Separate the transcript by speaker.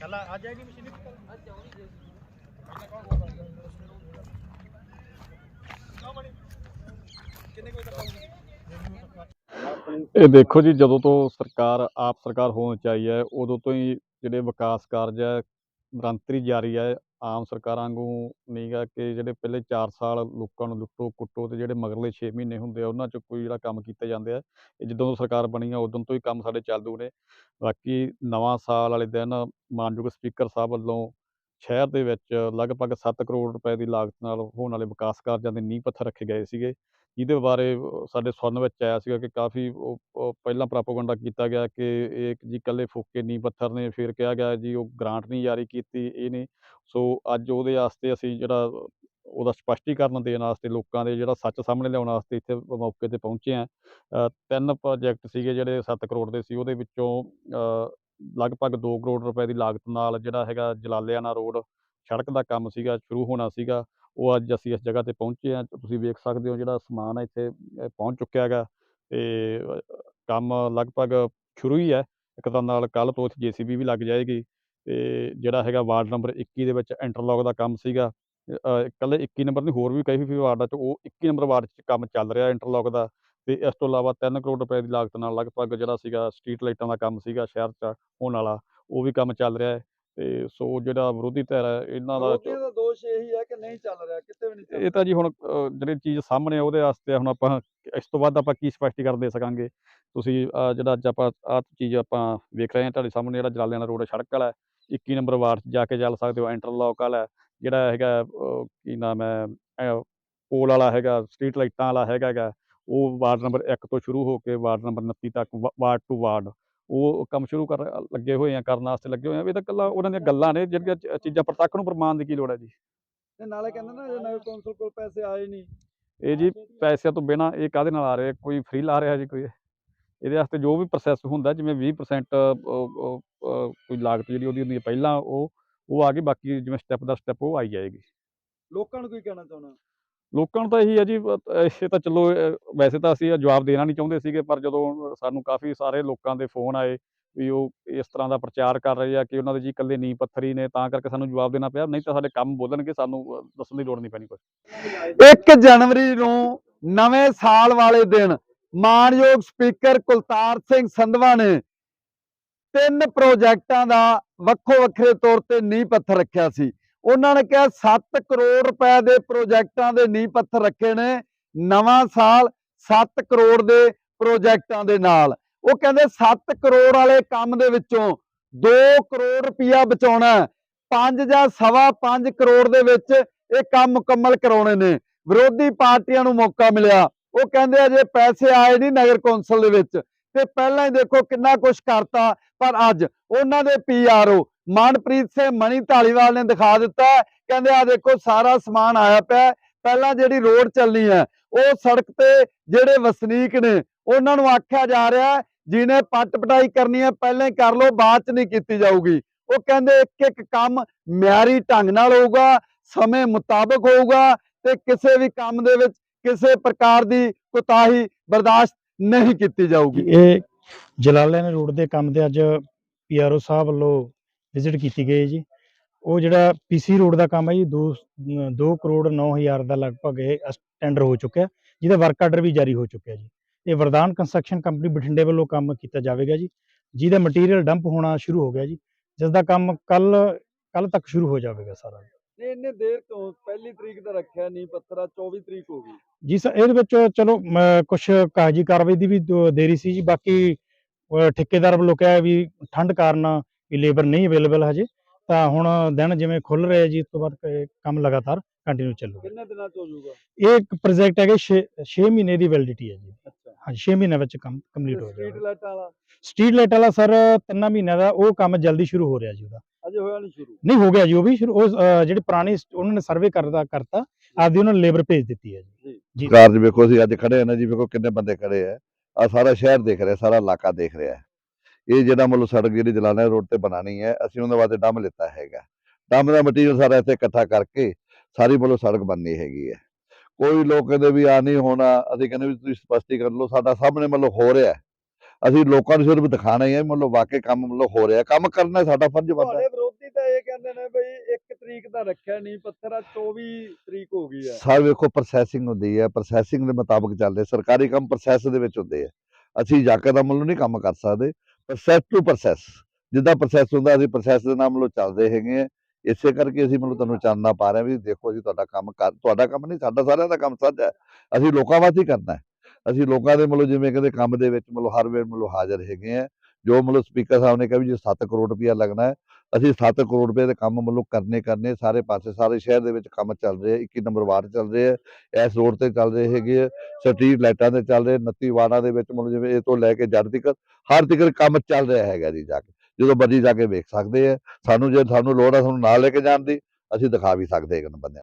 Speaker 1: Machine ਅੱਜ ਆਉਣੀ ਕਿੰਨੇ ਕੋਈ ਤੱਕ
Speaker 2: ਇਹ ਦੇਖੋ ਜੀ ਜਦੋਂ ਤੋਂ ਸਰਕਾਰ ਆਪ ਸਰਕਾਰ ਹੋਣ ਚ ਆਈ ਹੈ ਉਦੋਂ ਤੋਂ ਹੀ ਜਿਹੜੇ ਵਿਕਾਸ ਕਾਰਜ ਹੈ ਨਿਰੰਤਰ ਜਾਰੀ ਹੈ ਆਮ ਸਰਕਾਰਾਂ ਵਾਂਗੂ ਨਹੀਂ ਗਾ ਕਿ ਜਿਹੜੇ ਪਹਿਲੇ 4 ਸਾਲ ਲੋਕਾਂ ਨੂੰ ਲੁੱਟੋ, ਕੁੱਟੋ ਤੇ ਜਿਹੜੇ ਮਗਰਲੇ 6 ਮਹੀਨੇ ਹੁੰਦੇ ਆ, ਉਹਨਾਂ ਚ ਕੋਈ ਜਿਹੜਾ ਕੰਮ ਕੀਤੇ ਜਾਂਦੇ ਆ। ਇਹ ਜਦੋਂ ਤੋਂ ਸਰਕਾਰ ਬਣੀ ਆ, ਉਦੋਂ ਤੋਂ ਹੀ ਕੰਮ ਸਾਡੇ ਚੱਲਦੂ ਨੇ। ਬਾਕੀ ਨਵਾਂ ਸਾਲ ਵਾਲੇ ਦਿਨ ਮਾਨਯੋਗ ਸਪੀਕਰ ਸਾਹਿਬ ਵੱਲੋਂ ਸ਼ਹਿਰ ਦੇ ਵਿੱਚ ਲਗਭਗ 7 ਕਰੋੜ ਰੁਪਏ ਦੀ ਲਾਗਤ ਨਾਲ ਹੋਣ ਵਾਲੇ ਵਿਕਾਸ ਕਾਰਜਾਂ ਦੇ ਨੀਂਹ ਪੱਥਰ ਰੱਖੇ ਗਏ ਸੀਗੇ। ਜਿਹਦੇ ਬਾਰੇ ਸਾਡੇ ਸੁਣਨ ਵਿੱਚ ਆਇਆ ਸੀਗਾ ਕਿ ਕਾਫੀ ਉਹ- ਪਹਿਲਾਂ ਪ੍ਰਾਪੋਗੰਡਾ ਕੀਤਾ ਗਿਆ ਕਿ ਇਹ ਜੀ ਇਕੱਲੇ ਫੋਕੇ ਨੀਂਹ, ਪੱਥਰ ਨੇ ਫਿਰ ਕਿਹਾ ਗਿਆ ਜੀ ਉਹ ਗ੍ਰਾਂਟ ਨਹੀਂ ਜਾਰੀ ਕੀਤੀ, ਇਹ ਨਹੀਂ। ਸੋ ਅੱਜ ਉਹਦੇ ਵਾਸਤੇ ਅਸੀਂ ਜਿਹੜਾ ਉਹਦਾ ਸਪਸ਼ਟੀਕਰਨ ਦੇਣ ਵਾਸਤੇ ਲੋਕਾਂ ਦੇ ਜਿਹੜਾ ਸੱਚ ਸਾਹਮਣੇ ਲਿਆਉਣ ਵਾਸਤੇ ਇੱਥੇ ਮੌਕੇ ਤੇ ਪਹੁੰਚੇ ਆ ਤਿੰਨ ਪ੍ਰੋਜੈਕਟ ਸੀਗੇ ਜਿਹੜੇ 7 ਕਰੋੜ ਦੇ ਸੀ, ਉਹਦੇ ਵਿੱਚੋਂ ਲਗਭਗ 2 ਕਰੋੜ ਰੁਪਏ ਦੀ ਲਾਗਤ ਨਾਲ ਜਿਹੜਾ ਹੈਗਾ ਜਲਾਲਿਆਣਾ ਰੋਡ ਸੜਕ ਦਾ ਕੰਮ ਸੀਗਾ, ਸ਼ੁਰੂ ਹੋਣਾ ਸੀਗਾ। ਉਹ ਅੱਜ ਅਸੀਂ ਇਸ ਜਗ੍ਹਾ ਤੇ ਪਹੁੰਚੇ ਆ ਤੁਸੀਂ ਵੇਖ ਸਕਦੇ ਹੋ ਜਿਹੜਾ ਸਮਾਨ ਹੈ ਇੱਥੇ ਪਹੁੰਚ ਚੁੱਕਿਆ ਹੈਗਾ। ਤੇ ਕੰਮ ਲਗਭਗ ਸ਼ੁਰੂ ਹੀ ਹੈ। ਇੱਕ ਤਰ੍ਹਾਂ ਨਾਲ ਕੱਲ ਤੋਂ ਇੱਥੇ ਜੀਸੀਬੀ ਵੀ ਲੱਗ ਜਾਏਗੀ ਤੇ ਜਿਹੜਾ ਹੈਗਾ ਵਾਰਡ ਨੰਬਰ 21 ਦੇ ਵਿੱਚ ਇੰਟਰਲੌਕ ਦਾ ਕੰਮ ਸੀਗਾ। ਅ, ਇਕੱਲੇ 21 ਨੰਬਰ ਨਹੀਂ ਹੋਰ ਵੀ ਕਈ ਵੀ ਵਾਰਡਾਂ 'ਚ ਉਹ 21 ਨੰਬਰ ਵਾਰਡ 'ਚ ਕੰਮ ਚੱਲ ਰਿਹਾ ਇੰਟਰਲੌਕ ਦਾ। ਤੇ ਇਸ ਤੋਂ ਇਲਾਵਾ 3 ਕਰੋੜ ਰੁਪਏ ਦੀ ਲਾਗਤ ਨਾਲ ਲਗਭਗ ਜਿਹੜਾ ਸੀਗਾ ਸਟਰੀਟ ਲਾਈਟਾਂ ਦਾ ਕੰਮ ਸੀਗਾ ਸ਼ਹਿਰ 'ਚ ਹੋਣ ਵਾਲਾ ਉਹ ਵੀ ਕੰਮ ਚੱਲ ਰਿਹਾ ਹੈ। ਤੇ ਸੋ ਜਿਹੜਾ ਵਿਰੋਧੀ ਧਿਰ ਹੈ ਇਹਨਾਂ ਦਾ
Speaker 3: ਦੋਸ਼ ਇਹੀ ਹੈ ਕਿ ਨਹੀਂ ਚੱਲ ਰਿਹਾ ਕਿਤੇ ਵੀ ਨਹੀਂ ਚੱਲ
Speaker 2: ਇਹ ਤਾਂ ਜੀ ਹੁਣ ਅ, ਜਿਹੜੀ ਚੀਜ਼ ਸਾਹਮਣੇ ਆ ਉਹਦੇ ਵਾਸਤੇ ਹੁਣ ਆਪਾਂ ਇਸ ਤੋਂ ਵੱਧ ਆਪਾਂ ਕੀ ਸਪਸ਼ਟੀਕਰਨ ਦੇ ਸਕਾਂਗੇ? ਤੁਸੀਂ ਅ, ਜਿਹੜਾ ਅੱਜ ਆਪਾਂ ਆਹ ਚੀਜ਼ ਆਪਾਂ ਵੇਖ ਰਹੇ ਹਾਂ ਤੁਹਾਡੇ ਸਾਹਮਣੇ ਜਿਹੜਾ ਜਲਾਲਿਆਣਾ ਰੋਡ ਸੜਕ ਵਾਲਾ ਹੈ, 21 ਨੰਬਰ ਵਾਰਡ 'ਚ ਜਾ ਕੇ ਚੱਲ ਸਕਦੇ ਹੋ ਇੰਟਰਲੌਕ ਵਾਲਾ ਹੈ, ਜਿਹੜਾ ਹੈਗਾ ਅ, ਕੀ ਨਾਮ ਹੈ ਅ, ਪੋਲ ਵਾਲਾ ਹੈਗਾ ਸਟਰੀਟ ਲਾਈਟਾਂ ਵਾਲਾ ਹੈਗਾ ਗਾ ਉਹ ਵਾਰਡ ਨੰਬਰ 1 ਤੋਂ ਸ਼ੁਰੂ ਹੋ ਕੇ ਵਾਰਡ ਨੰਬਰ 29 ਤੱਕ ਵਾ- ਵਾਰਡ ਟੂ ਵਾਰਡ। ਉਹ ਕੰਮ ਸ਼ੁਰੂ ਕਰ ਲੱਗੇ ਹੋਏ ਆ ਕਰਨ ਵਾਸਤੇ ਲੱਗੇ ਹੋਏ ਆ। ਇਹ ਤਾਂ ਇਕੱਲਾ ਉਹਨਾਂ ਦੀਆਂ ਗੱਲਾਂ ਨੇ ਜਿਹੜੀਆਂ ਚੀਜ਼ਾਂ ਪ੍ਰਤੱਖ ਨੂੰ ਪ੍ਰਮਾਣ ਦੀ ਕੀ ਲੋੜ ਹੈ ਜੀ?
Speaker 3: ਤੇ ਨਾਲੇ ਕਹਿੰਦੇ ਨਾ ਜੇ ਨਗਰ ਕੌਂਸਲ ਕੋਲ ਪੈਸੇ ਆਏ ਨਹੀਂ
Speaker 2: ਇਹ ਜੀ ਪੈਸਿਆਂ ਤੋਂ ਬਿਨਾ ਇਹ ਕਾਹਦੇ ਨਾਲ ਆ ਰਿਹਾ? ਕੋਈ ਫ੍ਰੀ ਲਾ ਰਿਹਾ ਜੀ ਕੋਈ? ਇਹਦੇ ਵਾਸਤੇ ਜੋ ਵੀ ਪ੍ਰੋਸੈਸ ਹੁੰਦਾ ਜਿਵੇਂ 20% ਅ, ਅ, ਅ, ਕੋਈ ਲਾਗਤ ਜਿਹੜੀ ਉਹਦੀ ਹੁੰਦੀ ਹੈ ਪਹਿਲਾਂ ਉਹ ਉਹ ਆ ਗਈ ਬਾਕੀ ਜਿਵੇਂ ਸਟੈਪ ਦਾ ਸਟੈਪ ਉਹ ਆਈ ਜਾਏਗੀ।
Speaker 3: ਲੋਕਾਂ ਨੂੰ ਕੀ ਕਹਿਣਾ ਚਾਹੁੰਦਾ
Speaker 2: ਲੋਕਾਂ ਨੂੰ ਤਾਂ ਇਹੀ ਹੈ ਜੀ ਇਹ ਤਾਂ ਚਲੋ ਵੈਸੇ ਤਾਂ ਅਸੀਂ ਜਵਾਬ ਦੇਣਾ ਨਹੀਂ ਚਾਹੁੰਦੇ ਸੀਗੇ, ਪਰ ਜਦੋਂ ਸਾਨੂੰ ਕਾਫੀ ਸਾਰੇ ਲੋਕਾਂ ਦੇ ਫੋਨ ਆਏ ਵੀ ਉਹ ਇਸ ਤਰ੍ਹਾਂ ਦਾ ਪ੍ਰਚਾਰ ਕਰ ਰਹੇ ਆ ਕਿ ਉਹਨਾਂ ਦੇ ਜੀ ਇਕੱਲੇ ਨੀਂਹ ਪੱਥਰੀ ਨੇ, ਤਾਂ ਕਰਕੇ ਸਾਨੂੰ ਜਵਾਬ ਦੇਣਾ ਪਿਆ, ਨਹੀਂ ਤਾਂ ਸਾਡੇ ਕੰਮ ਬੋਲਣਗੇ, ਸਾਨੂੰ ਦੱਸਣ ਦੀ ਲੋੜ ਨਹੀਂ ਪੈਣੀ ਕੋਈ
Speaker 3: 1 ਜਨਵਰੀ ਨੂੰ ਨਵੇਂ ਸਾਲ ਵਾਲੇ ਦਿਨ ਮਾਨਯੋਗ ਸਪੀਕਰ ਕੁਲਤਾਰ ਸਿੰਘ ਸੰਧਵਾ ਨੇ ਤਿੰਨ ਪ੍ਰੋਜੈਕਟਾਂ ਦਾ ਵੱਖੋ ਵੱਖਰੇ ਤੌਰ ਤੇ ਨੀਂਹ ਪੱਥਰ ਰੱਖਿਆ ਸੀ। ਉਹਨਾਂ ਨੇ ਕਿਹਾ 7 ਕਰੋੜ ਰੁਪਏ ਦੇ ਪ੍ਰੋਜੈਕਟਾਂ ਦੇ ਨੀਂਹ ਪੱਥਰ ਰੱਖੇ ਨੇ, ਨਵਾਂ ਸਾਲ 7 ਕਰੋੜ ਦੇ ਪ੍ਰੋਜੈਕਟਾਂ ਦੇ ਨਾਲ। ਉਹ ਕਹਿੰਦੇ 7 ਕਰੋੜ ਵਾਲੇ ਕੰਮ ਦੇ ਵਿੱਚੋਂ 2 ਕਰੋੜ ਰੁਪਇਆ ਬਚਾਉਣਾ 5 ਜਾਂ ਸਵਾ 5 ਕਰੋੜ ਦੇ ਵਿੱਚ ਇਹ ਕੰਮ ਮੁਕੰਮਲ ਕਰਾਉਣੇ ਨੇ। ਵਿਰੋਧੀ ਪਾਰਟੀਆਂ ਨੂੰ ਮੌਕਾ ਮਿਲਿਆ। ਉਹ ਕਹਿੰਦੇ ਅਜੇ ਪੈਸੇ ਆਏ ਨਹੀਂ ਨਗਰ ਕੌਂਸਲ ਦੇ ਵਿੱਚ। ਤੇ ਪਹਿਲਾਂ ਹੀ ਦੇਖੋ ਕਿੰਨਾ ਕੁਝ ਕਰਤਾ, ਪਰ ਅੱਜ ਉਹਨਾਂ ਦੇ ਪੀਆਰਓ ਮਨਪ੍ਰੀਤ ਸਿੰਘ ਮਣੀ ਢਾਲੀਵਾਲ ਨੇ ਦਿਖਾ ਦਿੱਤਾ ਕਹਿੰਦੇ ਆ ਦੇਖੋ, ਸਾਰਾ ਸਮਾਨ ਆਇਆ ਪਿਆ ਪਹਿਲਾਂ ਜਿਹੜੀ ਰੋਡ ਚੱਲਣੀ ਹੈ, ਉਹ ਸੜਕ ਤੇ ਜਿਹੜੇ ਵਸਨੀਕ ਨੇ, ਉਹਨਾਂ ਨੂੰ ਆਖਿਆ ਜਾ ਰਿਹਾ ਹੈ ਪੱਟ ਪਟਾਈ ਕਰਨੀ ਹੈ, ਪਹਿਲਾਂ ਕਰ ਲਓ, ਬਾਅਦ ਚ ਨਹੀਂ ਕੀਤੀ ਜਾਊਗੀ। ਉਹ ਕਹਿੰਦੇ ਇੱਕ ਇੱਕ ਕੰਮ ਮਿਆਰੀ ਢੰਗ ਨਾਲ ਹੋਊਗਾ, ਸਮੇਂ ਮੁਤਾਬਕ ਹੋਊਗਾ ਤੇ ਕਿਸੇ ਵੀ ਕੰਮ ਦੇ ਵਿੱਚ ਕਿਸੇ ਪ੍ਰਕਾਰ ਦੀ ਕੁਤਾਹੀ ਬਰਦਾਸ਼ਤ ਨਹੀਂ ਕੀਤੀ ਜਾਊਗੀ।
Speaker 1: ਇਹ ਜਲਾਲਿਆਣਾ ਰੋਡ ਦੇ ਕੰਮ ਤੇ ਅੱਜ ਪੀਆਰਓ ਸਾਹਿਬ ਵੱਲੋਂ ਵਿਜ਼ਿਟ ਕੀਤੀ ਗਈ ਜੀ। ਉਹ ਜਿਹੜਾ ਪੀਸੀ ਰੋਡ ਦਾ ਕੰਮ ਹੈ ਜੀ 2 2 ਕਰੋੜ 9000 ਦਾ ਲਗਭਗ ਇਹ ਟੈਂਡਰ ਹੋ ਚੁੱਕਿਆ। ਜਿਹਦਾ ਵਰਕ ਆਰਡਰ ਵੀ ਜਾਰੀ ਹੋ ਚੁੱਕਿਆ ਜੀ। ਇਹ ਵਰਦਾਨ ਕੰਸਟਰਕਸ਼ਨ ਕੰਪਨੀ ਬਠਿੰਡੇ ਵੱਲੋਂ ਕੰਮ ਕੀਤਾ ਜਾਵੇਗਾ ਜੀ। ਜਿਹਦਾ ਮਟੀਰੀਅਲ ਡੰਪ ਹੋਣਾ ਸ਼ੁਰੂ ਹੋ ਗਿਆ ਜੀ। ਜਿਸ ਦਾ ਕੰਮ ਕੱਲ ਕੱਲ ਤੱਕ ਸ਼ੁਰੂ ਹੋ ਜਾਵੇਗਾ ਸਾਰਾ।
Speaker 3: ਨਹੀਂ ਇੰਨੇ ਦੇਰ ਤੋਂ ਪਹਿਲੀ ਤਰੀਕ ਦਾ ਰੱਖਿਆ ਨਹੀਂ ਪੱਤਰਾ 24 ਤਰੀਕ ਹੋ ਗਈ।
Speaker 1: ਜੀ ਸਰ ਇਹਦੇ ਵਿੱਚ ਚਲੋ ਕੁਝ ਕਾਗਜ਼ੀ ਕਾਰਵਾਈ ਦੀ ਵੀ ਦੇਰੀ ਸੀ ਜੀ। ਬਾਕੀ ਠੇਕੇਦਾਰ ਵੱਲੋਂ ਕਿਹਾ ਵੀ ਠੰਡ ਕਾਰਨ ਵੀ ਲੇਬਰ ਨਹੀਂ ਅਵੇਲੇਬਲ ਹਜੇ ਤਾਂ ਹੁਣ ਦਿਨ ਜਿਵੇਂ ਖੁੱਲ ਰਹੇ ਜੀ ਇਸ ਤੋਂ ਬਾਅਦ ਕ- ਕੰਮ ਲਗਾਤਾਰ ਕੰਟੀਨਿਊ ਚੱਲੂਗਾ।
Speaker 3: ਕਿੰਨੇ ਦਿਨਾਂ ਚ ਹੋ ਜਾਊਗਾ?
Speaker 1: ਇਹ ਇੱਕ ਪ੍ਰੋਜੈਕਟ ਹੈਗਾ 6 6 ਮਹੀਨੇ ਦੀ ਵੈਲਿਡਿਟੀ ਹੈ ਜੀ।
Speaker 3: ਅੱਛਾ।
Speaker 1: ਹਾਂਜੀ 6 ਮਹੀਨਿਆਂ ਵਿੱਚ ਕੰਮ ਕੰਪਲੀਟ ਹੋ
Speaker 3: ਸਟਰੀਟ
Speaker 1: ਜਾਏਗਾ
Speaker 3: ਲਾਈਟਾਂ ਵਾਲਾ?
Speaker 1: ਸਟਰੀਟ ਲਾਈਟ ਵਾਲਾ ਸਰ ਤਿੰਨਾਂ ਮਹੀਨਿਆਂ ਦਾ ਉਹ ਕੰਮ ਜਲਦੀ ਸ਼ੁਰੂ ਹੋ ਰਿਹਾ ਜੀ ਉਹਦਾ।
Speaker 3: ਅਜੇ ਹੋਇਆ ਨਹੀਂ ਸ਼ੁਰੂ?
Speaker 1: ਨਹੀਂ ਹੋ ਗਿਆ ਜੀ ਉਹ ਵੀ ਸ਼ੁਰੂ ਉਹ ਅਹ, ਜਿਹੜੀ ਪੁਰਾਣੀ ਸ- ਉਹਨਾਂ ਨੇ ਸਰਵੇ ਕਰਦਾ ਕਰਤਾ ਆਪਦੀ ਉਹਨਾਂ ਨੇ ਲੇਬਰ ਭੇਜ ਦਿੱਤੀ ਹੈ ਜੀ। ਜੀ।
Speaker 4: ਕਾਰਜ ਵੇਖੋ ਅਸੀਂ ਅੱਜ ਖੜੇ ਆ ਨਾ ਜੀ ਵੇਖੋ ਕਿੰਨੇ ਬੰਦੇ ਖੜੇ ਆ। ਆ ਸਾਰਾ ਸ਼ਹਿਰ ਦੇਖ ਰਿਹਾ ਸਾਰਾ ਇਲਾਕਾ ਦੇਖ ਰਿਹਾ। ਹੈ। ਇਹ ਜਿਹੜਾ ਮਤਲਬ ਸੜਕ ਜਿਹੜੀ ਜਲਾਣਾ ਰੋਡ ਤੇ ਬਣਾਣੀ ਹੈ ਅਸੀਂ ਉਹਦੇ ਵਾਸਤੇ ਡੰਮ ਲਿੱਤਾ ਹੈਗਾ। ਡੰਮ ਦਾ ਮਟੀਰੀਅਲ ਸਾਰਾ ਇੱਥੇ ਇਕੱਠਾ ਕਰਕੇ ਸਾਰੀ ਮਤਲਬ ਸੜਕ ਬਣਨੀ ਹੈਗੀ ਹੈ। ਕੋਈ ਲੋਕ ਕਹਿੰਦੇ ਵੀ ਆ ਨਹੀਂ ਹੋਣਾ ਅਸੀਂ ਕਹਿੰਦੇ ਵੀ ਤੁਸੀਂ ਸਪਸ਼ਟੀਕਰਨ ਲਓ ਸਾਡਾ ਸਾਹਮਣੇ ਮਤਲਬ ਹੋ ਰਿਹਾ। ਅਸੀਂ ਲੋਕਾਂ ਨੂੰ ਸਿਰਫ ਦਿਖਾਣਾ ਹੀ ਹੈ ਮਤਲਬ ਵਾਕਈ ਕੰਮ ਮਤਲਬ ਹੋ ਰਿਹਾ ਕੰਮ ਕਰਨਾ ਸਾਡਾ ਫਰਜ਼ ਬਣਦਾ ਹੈ।
Speaker 3: ਵਿਰੋਧੀ ਤਰੀਕ ਦਾ ਰੱਖਿਆ ਨਹੀਂ ਪੱਥਰ ਆ 24 ਤਰੀਕ ਹੋ ਗਈ ਹੈ।
Speaker 4: ਸਰ ਵੇਖੋ ਪ੍ਰੋਸੈਸਿੰਗ ਹੁੰਦੀ ਹੈ ਪ੍ਰੋਸੈਸਿੰਗ ਦੇ ਮੁਤਾਬਕ ਚੱਲਦੇ ਸਰਕਾਰੀ ਕੰਮ ਪ੍ਰੋਸੈਸ ਦੇ ਵਿੱਚ ਹੁੰਦੇ ਆ। ਅਸੀਂ ਯਕਦਮ ਵੱਲੋਂ ਨਹੀਂ ਕੰਮ ਕਰ ਸਕਦੇ। ਪ੍ਰੋਸੈਸ ਟੂ ਪ੍ਰੋਸੈਸ ਜਿੱਦਾਂ ਪ੍ਰੋਸੈਸ ਹੁੰਦਾ, ਅਸੀਂ ਪ੍ਰੋਸੈਸ ਦੇ ਨਾਲ ਮਤਲਬ ਚੱਲਦੇ ਹੈਗੇ ਆ। ਇਸੇ ਕਰਕੇ ਅਸੀਂ ਮਤਲਬ ਤੁਹਾਨੂੰ ਚਾਨਣਾ ਪਾ ਰਹੇ ਹਾਂ ਵੀ ਦੇਖੋ ਜੀ, ਤੁਹਾਡਾ ਕੰਮ ਕਰ, ਤੁਹਾਡਾ ਕੰਮ ਨਹੀਂ, ਸਾਡਾ ਸਾਰਿਆਂ ਦਾ ਕੰਮ ਸਾਂਝਾ ਹੈ। ਅਸੀਂ ਲੋਕਾਂ ਵਾਸਤੇ ਹੀ ਕਰਨਾ ਹੈ। ਅਸੀਂ ਲੋਕਾਂ ਦੇ ਮਤਲਬ ਜਿਵੇਂ ਕਹਿੰਦੇ ਕੰਮ ਦੇ ਵਿੱਚ ਮਤਲਬ ਹਰ ਵੇਲੇ ਮਤਲਬ ਹਾਜ਼ਰ ਹੈਗੇ ਆ। ਜੋ ਮਤਲਬ ਸਪੀਕਰ ਸਾਹਿਬ ਨੇ ਕਿਹਾ ਵੀ ਜੇ 7 ਕਰੋੜ ਰੁਪਇਆ ਲੱਗਣਾ ਹੈ, ਅਸੀਂ 7 ਕਰੋੜ ਰੁਪਏ ਦੇ ਕੰਮ ਮਤਲਬ ਕਰਨੇ ਕਰਨੇ ਸਾਰੇ ਪਾਸੇ, ਸਾਰੇ ਸ਼ਹਿਰ ਦੇ ਵਿੱਚ ਕੰਮ ਚੱਲ ਰਿਹਾ ਆ 21 ਨੰਬਰ ਵਾਰਡ ਚੱਲ ਰਹੇ ਆ ਇਸ ਰੋਡ ਤੇ ਚੱਲ ਰਹੇ ਹੈਗੇ ਆ ਸਟਰੀਟ ਲਾਈਟਾਂ ਤੇ ਚੱਲ ਰਹੇ 29 ਵਾਰਡਾਂ ਦੇ ਵਿੱਚ ਮਤਲਬ ਜਿਵੇਂ ਇਹ ਤੋਂ ਲੈ ਕੇ ਜੜ ਤੱਕ, ਹਰ ਤੱਕ ਕੰਮ ਚੱਲ ਰਿਹਾ ਹੈਗਾ ਜੀ ਜਾ ਕੇ, ਜਦੋਂ ਮਰਜ਼ੀ ਜਾ ਕੇ ਵੇਖ ਸਕਦੇ ਆ ਸਾਨੂੰ ਜੇ ਸਾਨੂੰ ਲੋੜ ਹੈ ਸਾਨੂੰ ਨਾਲ ਲੈ ਕੇ ਜਾਣ ਦੀ, ਅਸੀਂ ਦਿਖਾ ਵੀ ਸਕਦੇ ਹਾਂ ਬੰਦੇ